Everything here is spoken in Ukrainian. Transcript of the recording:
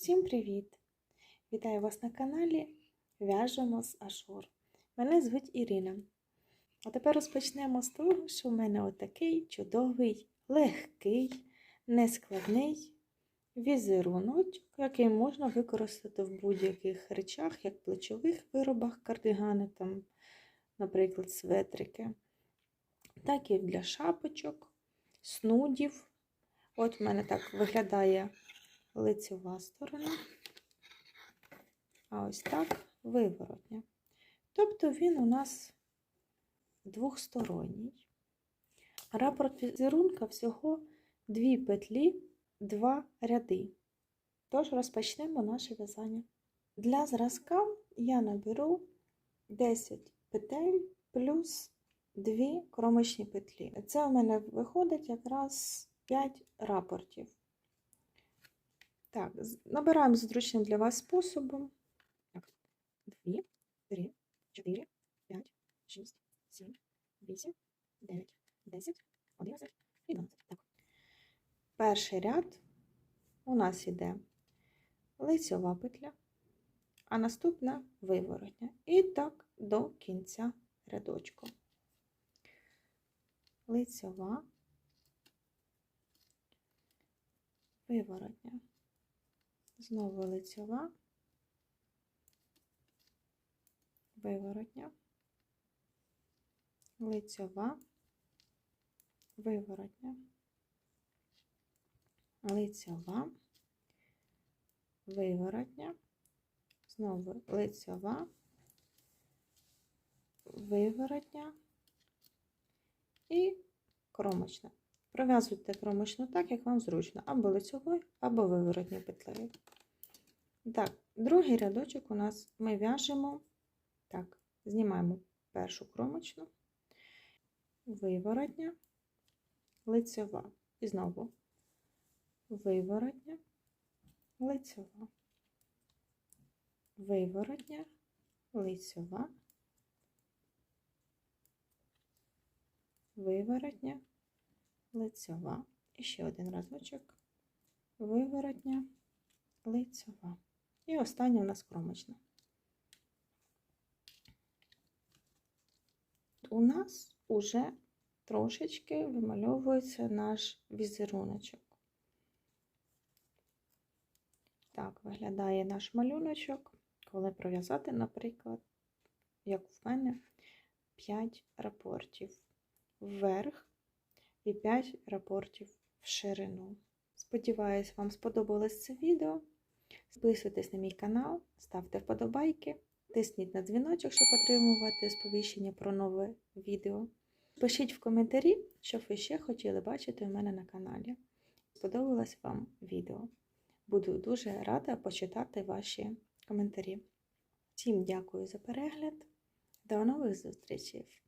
Всім привіт! Вітаю вас на каналі В'яжемо з Ажур. Мене звуть Ірина. А тепер розпочнемо з того, що в мене отакий чудовий, легкий, нескладний візерунок, який можна використати в будь-яких речах, як плечових виробах, кардигани, там, наприклад, светрики, так і для шапочок, снудів. От в мене так виглядає лицева сторона, а ось так виворотня. Тобто він у нас двохсторонній. Рапорт візерунка всього дві петлі, два ряди. Тож розпочнемо наше в'язання. Для зразка я наберу 10 петель плюс 2 кромочні петлі. Це у мене виходить якраз 5 рапортів. Так, набираємо зручним для вас способом. Так, 2, 3, 4, 5, 6, 7, 8, 9, 10, 11 і 12. Так. Перший ряд у нас іде лицьова петля, а наступна виворотня. І так до кінця рядочку. Лицьова, виворотня. Знову лицьова, виворотня, лицьова, виворотня, лицьова, виворотня, знову лицьова, виворотня. І кромочна. Пров'язуйте кромочну так, як вам зручно, або лицьовою, або виворотньою петлею. Так, другий рядочок у нас ми в'яжемо, так, знімаємо першу кромочну, виворотня, лицьова. І знову виворотня, лицьова, виворотня, лицьова, виворотня, лицьова. І ще один разочок, виворотня, лицьова. І остання у нас кромочна. У нас уже трошечки вимальовується наш візеруночок. Так, виглядає наш малюночок, коли пров'язати, наприклад, як в мене, 5 рапортів вверх і 5 рапортів в ширину. Сподіваюсь, вам сподобалось це відео. Підписуйтесь на мій канал, ставте вподобайки, тисніть на дзвіночок, щоб отримувати сповіщення про нове відео. Пишіть в коментарі, що ви ще хотіли бачити у мене на каналі. Сподобалось вам відео. Буду дуже рада почитати ваші коментарі. Всім дякую за перегляд. До нових зустрічей!